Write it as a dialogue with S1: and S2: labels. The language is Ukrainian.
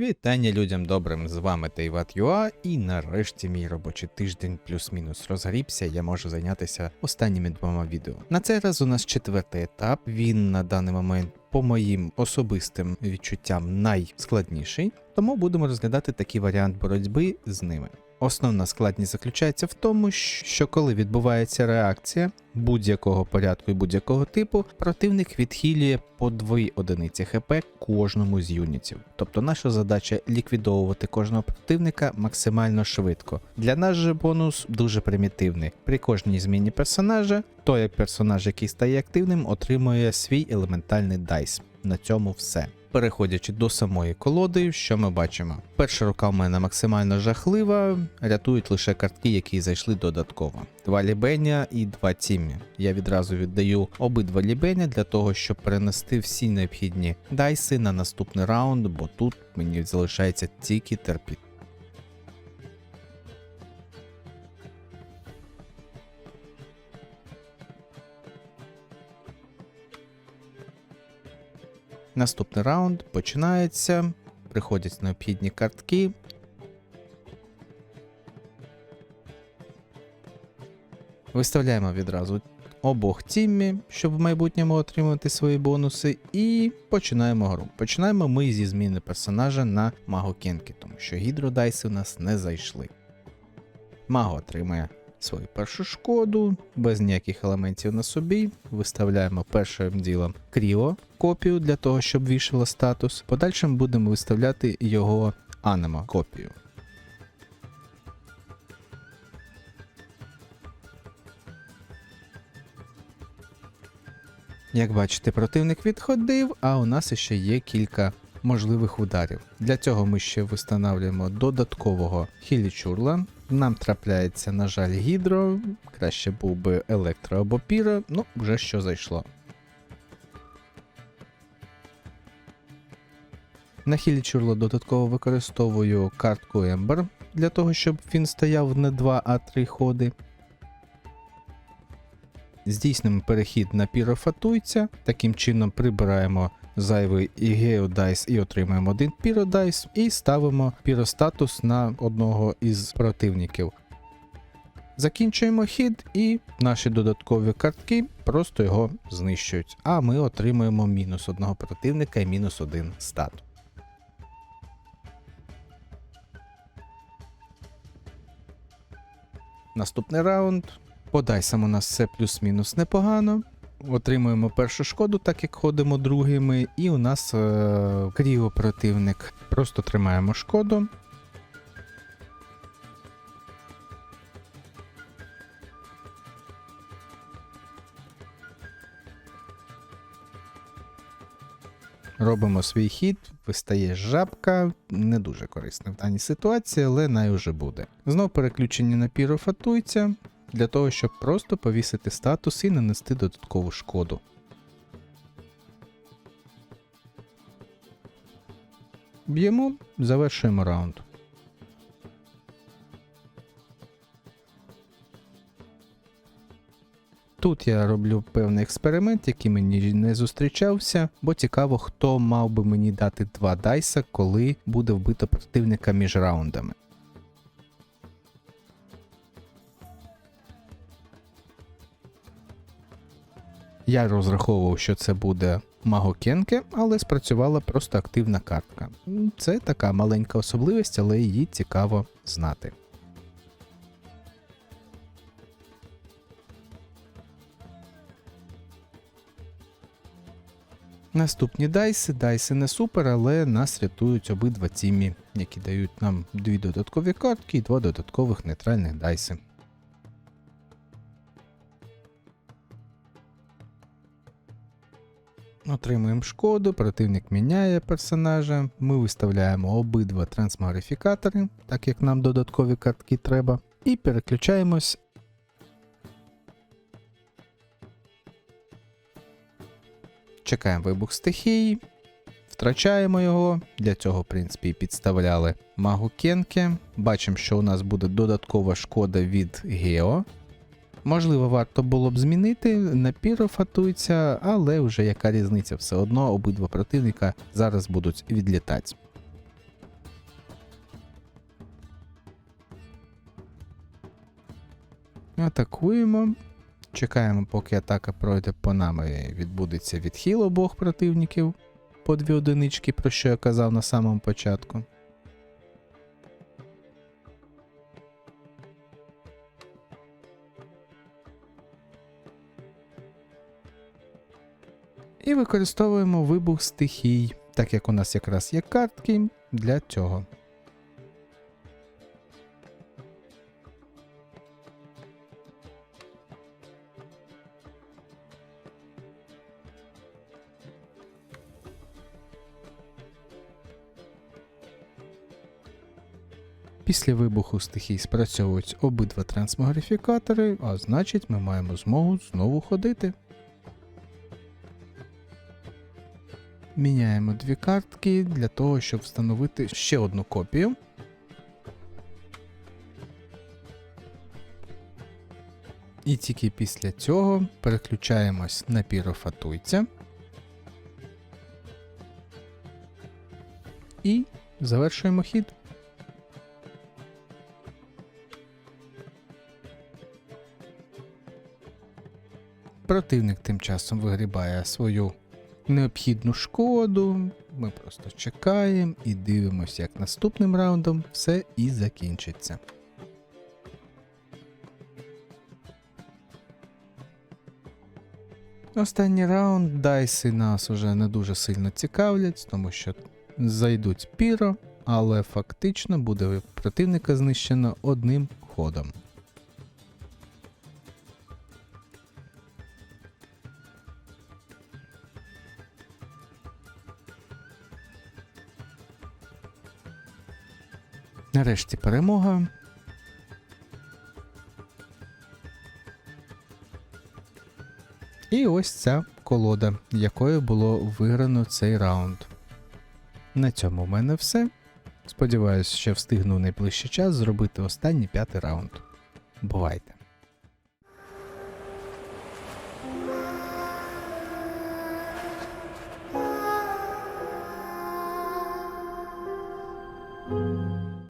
S1: Вітання людям добрим, з вами Тейват.ua і нарешті мій робочий тиждень плюс-мінус розгрібся, я можу зайнятися останніми двома відео. На цей раз у нас четвертий етап, він на даний момент по моїм особистим відчуттям найскладніший, тому будемо розглядати такий варіант боротьби з ними. Основна складність заключається в тому, що коли відбувається реакція будь-якого порядку і будь-якого типу, противник відхилює по 2 одиниці ХП кожному з юнітів. Тобто наша задача ліквідовувати кожного противника максимально швидко. Для нас же бонус дуже примітивний. При кожній зміні персонажа, той персонаж, який стає активним, отримує свій елементальний дайс. На цьому все. Переходячи до самої колоди, що ми бачимо? Перша рука в мене максимально жахлива, рятують лише картки, які зайшли додатково. Два лібеня і два тімі. Я відразу віддаю обидва лібеня для того, щоб перенести всі необхідні дайси на наступний раунд, бо тут мені залишається тільки терпіти. Наступний раунд починається. Приходять необхідні картки. Виставляємо відразу обох тіммі, щоб в майбутньому отримати свої бонуси, і починаємо гру. Починаємо ми зі зміни персонажа на Маго Кенкі, тому що гідродайси у нас не зайшли. Маго отримає свою першу шкоду, без ніяких елементів на собі. Виставляємо першим ділом кріо копію для того, щоб вішало статус. Подальшим будемо виставляти його анемо копію. Як бачите, противник відходив, а у нас ще є кілька можливих ударів. Для цього ми ще встановлюємо додаткового хілічурла. Нам трапляється, на жаль, гідро, краще був би електро або піро, ну вже що зайшло. На хілі чурло додатково використовую картку Ember для того, щоб він стояв не 2, а 3 ходи. Здійснимо перехід на пірофатуйця, таким чином прибираємо зайвий і геодайс і отримаємо один піродайс, і ставимо піростатус на одного із противників. Закінчуємо хід, і наші додаткові картки просто його знищують. А ми отримуємо мінус одного противника і мінус один стат. Наступний раунд. По дайсам у нас все плюс-мінус непогано. Отримуємо першу шкоду, так як ходимо другими, і у нас е- кріо противник. Просто тримаємо шкоду. Робимо свій хід, вистає жабка, не дуже корисна в даній ситуації, але най уже буде. Знов переключення на пірофатуйця для того, щоб просто повісити статус і нанести додаткову шкоду. Б'ємо, завершуємо раунд. Тут я роблю певний експеримент, який мені не зустрічався, бо цікаво, хто мав би мені дати два дайса, коли буде вбито противника між раундами. Я розраховував, що це буде Магокенке, але спрацювала просто активна картка. Це така маленька особливість, але її цікаво знати. Наступні дайси. Дайси не супер, але нас рятують обидва тімі, які дають нам дві додаткові картки і два додаткових нейтральних дайси. Отримуємо шкоду, противник міняє персонажа. Ми виставляємо обидва трансмагрифікатори, так як нам додаткові картки треба, і переключаємось. Чекаємо вибух стихії, втрачаємо його. Для цього, в принципі, підставляли магу Кенке. Бачимо, що у нас буде додаткова шкода від Гео. Можливо, варто було б змінити на піро фатується, але вже яка різниця, все одно обидва противника зараз будуть відлітати. Атакуємо. Чекаємо, поки атака пройде по нам і відбудеться відхил обох противників по дві одинички, про що я казав на самому початку. І використовуємо вибух стихій, так як у нас якраз є картки для цього. Після вибуху стихій спрацьовують обидва трансмогрифікатори, а значить ми маємо змогу знову ходити. Міняємо дві картки для того, щоб встановити ще одну копію. І тільки після цього переключаємось на пірофатуйця. І завершуємо хід. Противник тим часом вигрібає свою необхідну шкоду. Ми просто чекаємо і дивимося, як наступним раундом все і закінчиться. Останній раунд дайси нас уже не дуже сильно цікавлять, тому що зайдуть піро, але фактично буде противника знищено одним ходом. Нарешті перемога. І ось ця колода, якою було виграно цей раунд. На цьому в мене все. Сподіваюсь, що встигну найближчий час зробити останній п'ятий раунд. Бувайте!